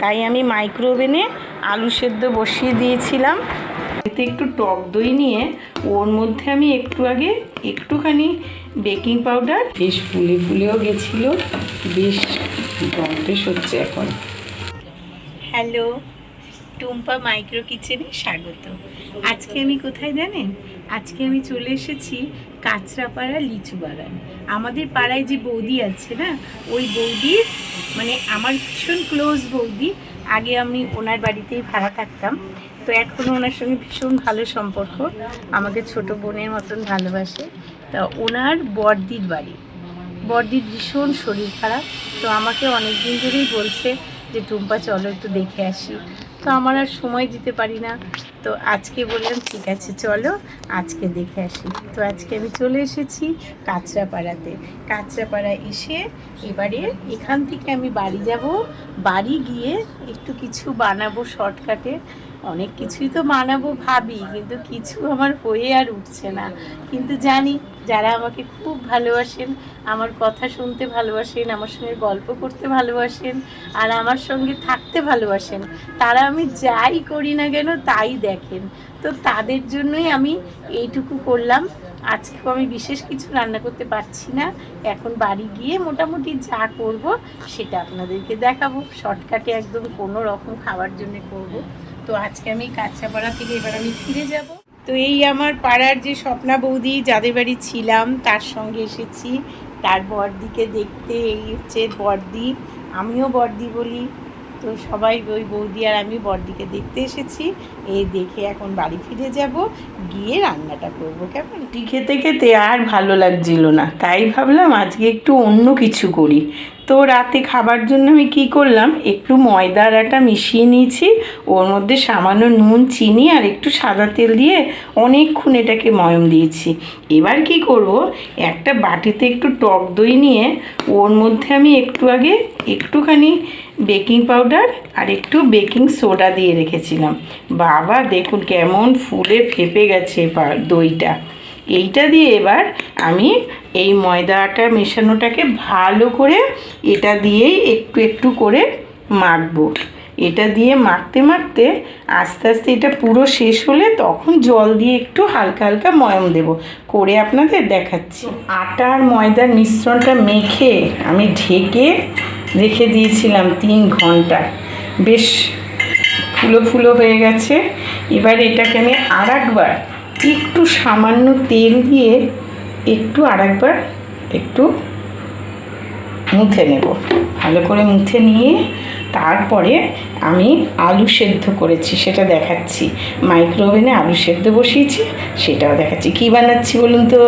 তাই আমি মাইক্রোওভেনে আলু সেদ্ধ বসিয়ে দিয়েছিলাম। এতে একটু টক দই নিয়ে, ওর মধ্যে আমি একটু আগে একটুখানি বেকিং পাউডার। বেশ ফুলে ফুলেও গেছিল, বেশ গন্ধেস হচ্ছে এখন। হ্যালো, টুম্পা মাইক্রো কিচেনে স্বাগত। আজকে আমি কোথায় জানেন? আজকে আমি চলে এসেছি কাঁচরাপাড়া লিচু বাগান। আমাদের পাড়ায় যে বৌদি আছে না, ওই বৌদির মানে আমার ভীষণ ক্লোজ বৌদি। আগে আমি ওনার বাড়িতেই ভাড়া থাকতাম। তো এখন ওনার সঙ্গে ভীষণ ভালো সম্পর্ক। আমাকে ছোট বোনের মতন ভালোবাসে। তা ওনার বড়দির বাড়ি। বড়দির ভীষণ শরীর খারাপ। তো আমাকে অনেক দিন ধরেই বলছে যে টুম্পা, চলো একটু দেখে আসি। তো আমার আর সময় দিতে পারি না। তো আজকে বললাম, ঠিক আছে, চলো আজকে দেখে আসি। তো আজকে আমি চলে এসেছি কাঁচরাপাড়াতে। কাঁচরাপাড়া এসে এবারে এখান থেকে আমি বাড়ি যাব। বাড়ি গিয়ে একটু কিছু বানাবো শর্টকাটে। অনেক কিছুই তো বানাবো ভাবি, কিন্তু কিছু আমার হয়ে আর উঠছে না। কিন্তু জানি যারা আমাকে খুব ভালোবাসেন, আমার কথা শুনতে ভালোবাসেন, আমার সঙ্গে গল্প করতে ভালোবাসেন, আর আমার সঙ্গে থাকতে ভালোবাসেন, তারা আমি যাই করি না কেন তাই দেখেন। তো তাদের জন্যই আমি এইটুকু করলাম। আজকেও আমি বিশেষ কিছু রান্না করতে পারছি না। এখন বাড়ি গিয়ে মোটামুটি যা করব সেটা আপনাদেরকে দেখাবো। শর্টকাটে একদম কোনো রকম খাওয়ার জন্য করব। তো আজকে আমি কাঁচাপাড়া থেকে এবার আমি ফিরে যাব। তো এই আমার পাড়ার যে স্বপ্না বৌদি, যাদের বাড়ি ছিলাম, তার সঙ্গে এসেছি। তার বর্দিকে দেখতে এই হচ্ছে বর্দি। আমিও বর্দি বলি। তো সবাই ওই বৌদি আর আমি বড়দিকে দেখতে এসেছি। এই দেখে এখন বাড়ি ফিরে যাব, গিয়ে রান্নাটা করব। কেমন? রুটি খেতে খেতে আর ভালো লাগছিল না, তাই ভাবলাম আজকে একটু অন্য কিছু করি। তো রাতে খাবার জন্য আমি কি করলাম, একটু ময়দার আটা মিশিয়ে নিয়েছি, ওর মধ্যে সামান্য নুন, চিনি আর একটু সাদা তেল দিয়ে অনেকক্ষণ এটাকে ময়ম দিয়েছি। এবার কি করব, একটা বাটিতে একটু টক দই নিয়ে ওর মধ্যে আমি একটু আগে একটুখানি বেকিং পাউডার আর একটু বেকিং সোডা দিয়ে রেখেছিলাম। বাবা, দেখুন কেমন ফুলে ফেপে গেছে দইটা। এইটা দিয়ে এবার আমি এই ময়দা আটা মেশানোটাকে ভালো করে এটা দিয়েই একটু একটু করে মাখবো। এটা দিয়ে মাখতে মাখতে আস্তে আস্তে এটা পুরো শেষ হলে তখন জল দিয়ে একটু হালকা হালকা ময়ম দেব। করে আপনাদের দেখাচ্ছি। আটা আর ময়দার মিশ্রণটা মেখে আমি ঢেকে রেখে দিয়েছিলাম তিন ঘণ্টা বেশ ফুলো ফুলো হয়ে গেছে। এবার এটাকে আমি আর একবার একটু সামান্য তেল দিয়ে একটু আর একবার একটু মুথে নেব। ভালো করে মুথে নিয়ে তারপরে আমি আলু সেদ্ধ করেছি, সেটা দেখাচ্ছি। মাইক্রোওভেনে আলু সেদ্ধ বসিয়েছি, সেটাও দেখাচ্ছি। কী বানাচ্ছি বলুন তো?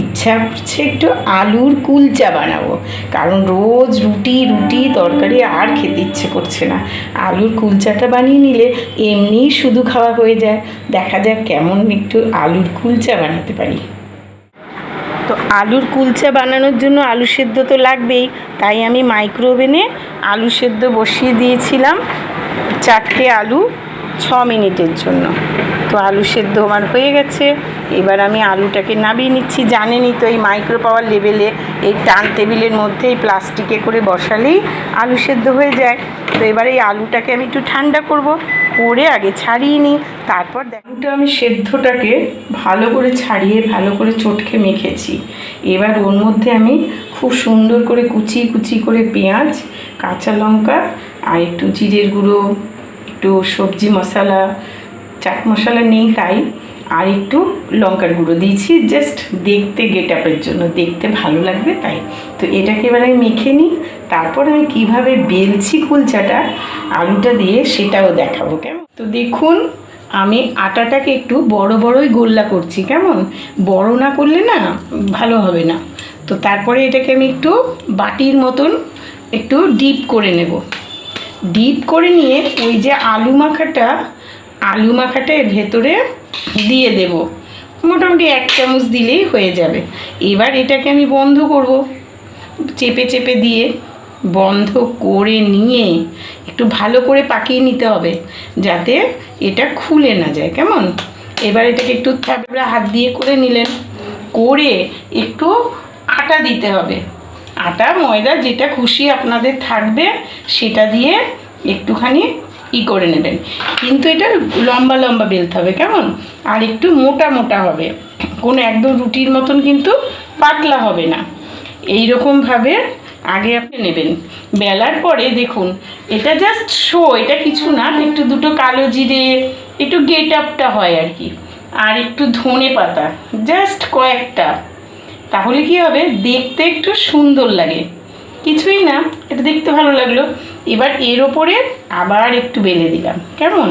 ইচ্ছা করছে একটু আলুর কুলচা বানাবো। কারণ রোজ রুটি রুটি তরকারি আর খেতে ইচ্ছে করছে না। আলুর কুলচাটা বানিয়ে নিলে এমনিই শুধু খাওয়া হয়ে যায়। দেখা যাক কেমন একটু আলুর কুলচা বানাতে পারি। তো আলুর কুলচা বানানোর জন্য আলু সেদ্ধ তো লাগবেই। তাই আমি মাইক্রোওভেনে আলু সেদ্ধ বসিয়ে দিয়েছিলাম চারটে আলু ছ মিনিটের জন্য। তো আলু সেদ্ধ আমার হয়ে গেছে। এবার আমি আলুটাকে নামিয়ে নিচ্ছি। জানেনই তো এই মাইক্রো পাওয়ার লেভেলে এই টান টেবিলের মধ্যে এই প্লাস্টিকে করে বসালেই আলু সেদ্ধ হয়ে যায়। তো এবার এই আলুটাকে আমি একটু ঠান্ডা করব, করে আগে ছাড়িয়ে নিই। তারপর আলুটা আমি সেদ্ধটাকে ভালো করে ছাড়িয়ে, ভালো করে চটকে মেখেছি। এবার ওর মধ্যে আমি খুব সুন্দর করে কুচি কুচি করে পেঁয়াজ, কাঁচা লঙ্কা আর একটু জিরের গুঁড়ো, একটু সবজি মশলা। চাট মশলা নেই তাই। আর একটু লঙ্কার গুঁড়ো দিয়েছি জাস্ট দেখতে গেট আপের জন্য। দেখতে ভালো লাগবে তাই। তো এটাকে এবার আমি মেখে নিই। তারপর আমি কীভাবে বেলছি কুলচাটা, আলুটা দিয়ে সেটাও দেখাবো, কেমন? তো দেখুন, আমি আটাটাকে একটু বড় বড়ই গোল্লা করছি, কেমন? বড় না করলে না ভালো হবে না। তো তারপরে এটাকে আমি একটু বাটির মতন একটু ডিপ করে নেব। ডিপ করে নিয়ে ওই যে আলু মাখাটা আলু মাখাটা এর ভেতরে দিয়ে দেব। মোটামুটি এক চামচ দিলেই হয়ে যাবে। এবার এটাকে আমি বন্ধ করব। চেপে চেপে দিয়ে বন্ধ করে নিয়ে একটু ভালো করে পাকিয়ে নিতে হবে যাতে এটা খুলে না যায়। কেমন? এবার এটাকে একটু থাবড়া হাত দিয়ে করে নিলেন। করে একটু আটা দিতে হবে। আটা, ময়দা, যেটা খুশি আপনাদের থাকবে, সেটা দিয়ে একটুখানি ই করে নেবেন। কিন্তু এটা লম্বা লম্বা বেলতে হবে, কেমন? আর একটু মোটা মোটা হবে। কোনো একদম রুটির মতন কিন্তু পাতলা হবে না। এই রকমভাবে আগে আপনি নেবেন। বেলার পরে দেখুন, এটা জাস্ট শো এটা কিছু না, একটু দুটো কালো জিরে, একটু গেট আপটা হয় আর কি। আর একটু ধনে পাতা জাস্ট কয়েকটা। তাহলে কি হবে? দেখতে একটু সুন্দর লাগে। কিছুই না, এটা দেখতে ভালো লাগল। এবার এর ওপরে আবার একটু বেলে দিলাম। কেমন?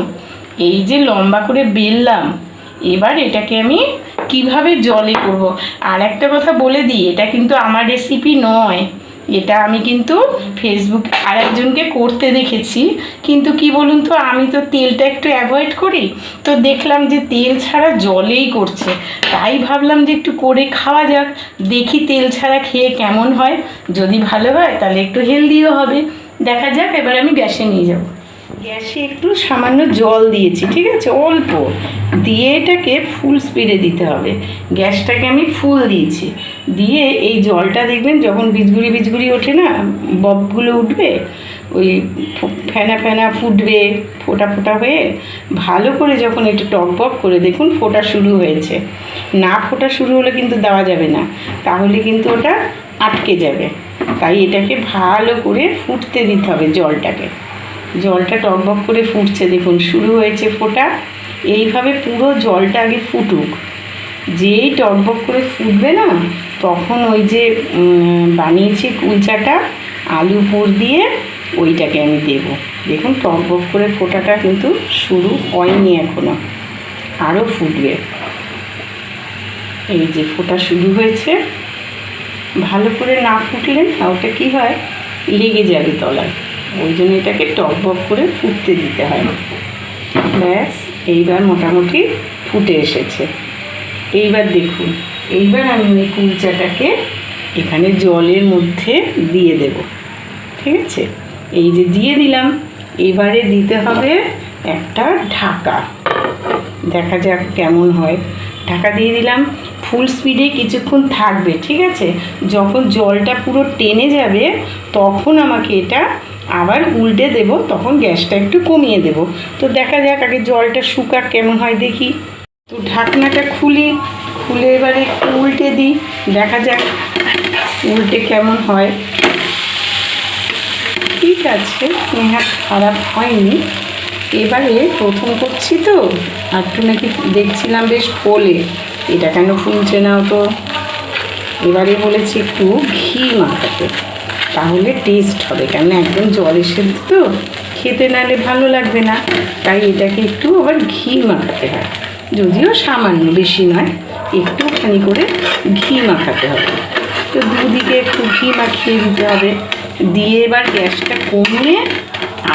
এই যে লম্বা করে বেললাম, এবার এটাকে আমি কীভাবে জলে করব? আর একটা কথা বলে দিই, এটা কিন্তু আমার রেসিপি নয়। এটা আমি কিন্তু ফেসবুক আরেকজনকে করতে দেখেছি। কিন্তু কি বলুন তো, আমি তো তেলটা একটু অ্যাভয়েড করি। তো দেখলাম যে তেল ছাড়া জলেই করছে। তাই ভাবলাম যে একটু করে খাওয়া যাক, দেখি তেল ছাড়া খেয়ে কেমন হয়। যদি ভালো হয়, তাহলে একটু হেলদিও হবে। দেখা যাক, এবার আমি গ্যাসে নিয়ে যাব। গ্যাসে একটু সামান্য জল দিয়েছি, ঠিক আছে? অল্প। দিয়ে এটাকে ফুল স্পিডে দিতে হবে। গ্যাসটাকে আমি ফুল দিয়েছি। দিয়ে এই জলটা দেখবেন যখন বিজগুড়ি বিজগুড়ি ওঠে না ববগুলো উঠবে, ওই ফেনা ফেনা ফুটবে, ফোটা ফোটা হয়ে ভালো করে যখন একটু টক বক করে দেখুন ফোটা শুরু হয়েছে। না ফোটা শুরু হলে কিন্তু দেওয়া যাবে না। তাহলে কিন্তু ওটা আটকে যাবে। তাই এটাকে ভালো করে ফুটতে দিতে হবে জলটাকে। জলটা টকবক করে ফুটছে। দেখুন, শুরু হয়েছে ফোটা। এইভাবে পুরো জলটা আগে ফুটুক। যেই টকবক করে ফুটবে না, তখন ওই যে বানিয়েছি কুলচাটা, আলু পুর দিয়ে ওইটাকে আমি দেব। দেখুন টকবক করে ফোটাটা কিন্তু শুরু হয়নি এখনও। আরও ফুটবে। এই যে ফোটা শুরু হয়েছে। ভালো করে না ফুটলে না, ওটা কী হয়? লেগে যাবে তলায়। ওই জন্য এটাকে টকবক করে ফুটতে দিতে হয়। ব্যাস, এইবার মোটামুটি ফুটে এসেছে। এইবার দেখুন, এইবার আমি ওই কুলচাটাকে এখানে জলের মধ্যে দিয়ে দেব। ঠিক আছে? এই যে দিয়ে দিলাম, এবারে দিতে হবে একটা ঢাকা। দেখা যাক কেমন হয়। ঢাকা দিয়ে দিলাম ফুল স্পিডে কিছুক্ষণ থাকবে, ঠিক আছে? যখন জলটা পুরো টেনে যাবে, তখন আমাকে এটা আবার উল্টে দেব, তখন গ্যাসটা একটু কমিয়ে দেব। তো দেখা যাক আগে জলটা শুকাক কেমন হয় দেখি। তো ঢাকনাটা খুলি, খুলে এবারে একটু উল্টে দিই, দেখা যাক উল্টে কেমন হয়। ঠিক আছে, নেহাত খারাপ হয়নি। এবারে প্রথম করছি তো, আর একটু নাকি দেখছিলাম বেশ ফোলে। এটা কেন ফুলছে না তো? এবারে বলেছি, একটু ঘি মাখাতে, তাহলে টেস্ট হবে। কেন একদম জলের সেদ্ধ তো খেতে নালে ভালো লাগবে না। তাই এটাকে একটু আবার ঘি মাখাতে হয়। যদিও সামান্য বেশি নয়, একটুখানি করে ঘি মাখাতে হবে। তো দুদিকে একটু ঘি মাখিয়ে দিতে হবে। দিয়ে এবার গ্যাসটা কমিয়ে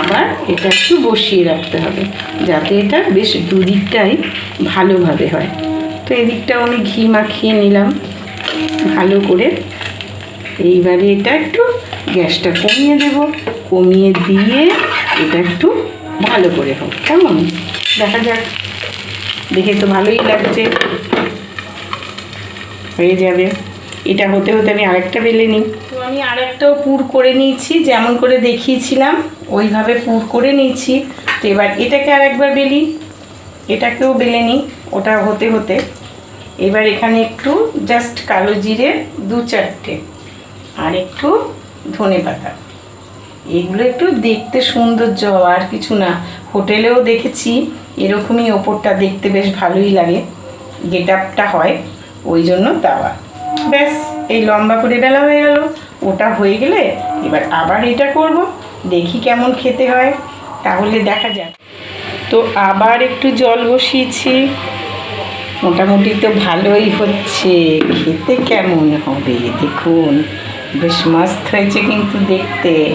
আবার এটা একটু বসিয়ে রাখতে হবে, যাতে এটা বেশ দুদিকটাই ভালোভাবে হয়। তো এদিকটাও আমি ঘি মাখিয়ে নিলাম ভালো করে। এইবারে এটা একটু গ্যাসটা কমিয়ে দেব। কমিয়ে দিয়ে এটা একটু ভালো করে হোক, কেমন? দেখা যাক। দেখে তো ভালোই লাগছে। হয়ে যাবে। এটা হতে হতে আমি আরেকটা বেলে নিই। তো আমি আরেকটাও পুর করে নিয়েছি, যেমন করে দেখিয়েছিলাম, ওইভাবে পুর করে নিয়েছি। তো এবার এটাকে আরেকবার বেলি। এটাকেও বেলে নিই, ওটা হতে হতে। এবার এখানে একটু জাস্ট কালো জিরে দু চারটে আর একটু ধনে পাতা। এগুলো একটু দেখতে সৌন্দর্য আর কিছু না। হোটেলেও দেখেছি, এরকমই ওপরটা দেখতে বেশ ভালোই লাগে গেট আপটা হয়, ওই জন্য দেওয়া। ব্যাস, এই লম্বা করে বেলা হয়ে গেল, ওটা হয়ে গেলে এবার আবার এটা করব, দেখি কেমন খেতে হয়। তাহলে দেখা যাক। তো আবার একটু জল বসিয়েছি। মোটামুটি তো ভালোই হচ্ছে। খেতে কেমন হবে? দেখুন, বেশ মস্ত হয়েছে কিন্তু দেখতে।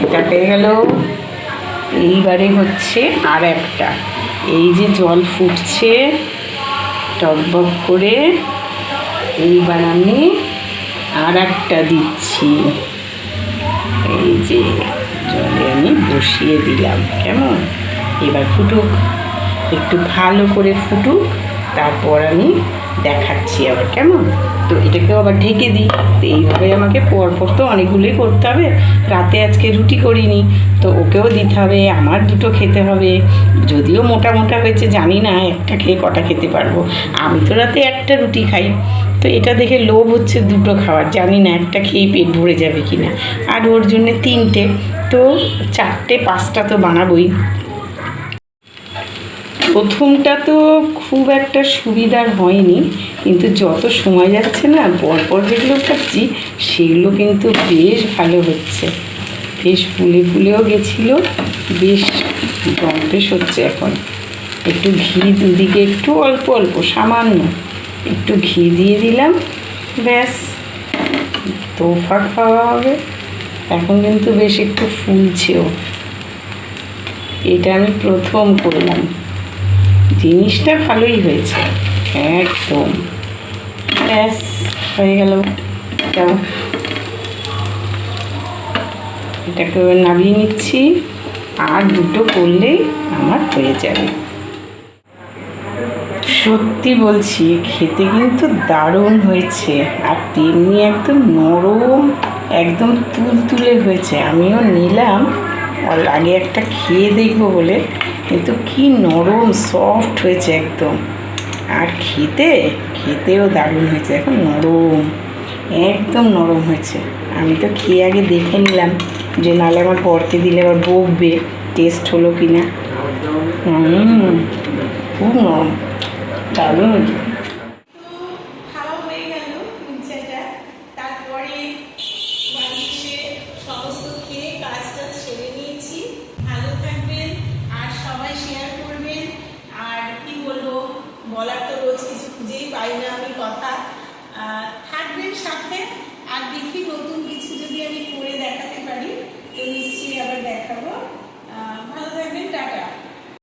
এটা পেয়ে গেল। এইবারে হচ্ছে আর একটা। এই যে জল ফুটছে টকবক করে, এইবার আমি আর একটা দিচ্ছি। এই যে জলে আমি বসিয়ে দিলাম। কেমন? এবার ফুটুক। একটু ভালো করে ফুটুক, তারপর আমি দেখাচ্ছি আবার, কেমন? তো এটাকেও আবার ঢেকে দিই। তো এইভাবে আমাকে পরপর তো অনেকগুলোই করতে হবে। রাতে আজকে রুটি করিনি, তো ওকেও দিতে হবে, আমার দুটো খেতে হবে। যদিও মোটা মোটা হয়েছে, জানি না, একটা খেয়ে কটা খেতে পারব। আমি তো রাতে একটা রুটি খাই। তো এটা দেখে লোভ হচ্ছে দুটো খাওয়ার, জানি না একটা খেয়ে পেট ভরে যাবে কি না আর ওর জন্যে তিনটে। তো চারটে, পাঁচটা তো বানাবোই। প্রথমটা তো খুব একটা সুবিধার হয়নি, কিন্তু যত সময় যাচ্ছে না, পরপর যেগুলো খাচ্ছি, সেগুলো কিন্তু বেশ ভালো হচ্ছে। বেশ ফুলে ফুলেও গেছিল, বেশ জম্পেশ হচ্ছে এখন। একটু ঘি দুদিকে একটু অল্প অল্প, সামান্য একটু ঘি দিয়ে দিলাম, ব্যাস। তোফা খাওয়া হবে। এখন কিন্তু বেশ একটু ফুলছেও। এটা আমি প্রথম করলাম। জিনিসটা ভালোই হয়েছে। একদম। ব্যাস, হয়ে গেল। এটাকে নামিয়ে নিচ্ছি। আর দুটো করলেই আমার হয়ে যাবে। সত্যি বলছি, খেতে কিন্তু দারুণ হয়েছে। আর তেমনি একদম নরম, একদম তুলতুলে হয়েছে। আমিও নিলাম। আর আগে একটা খেয়ে দেখব বলে। কিন্তু কি নরম সফট হয়েছে একদম। আর খেতে, খেতেও দারুণ হয়েছে, এখন নরম, একদম নরম হয়েছে। আমি তো খেয়ে আগে দেখে নিলাম যে নাহলে আমার পরতে দিলে আবার বকবে টেস্ট হলো কি না খুব নরম, দারুণ। হয়েছে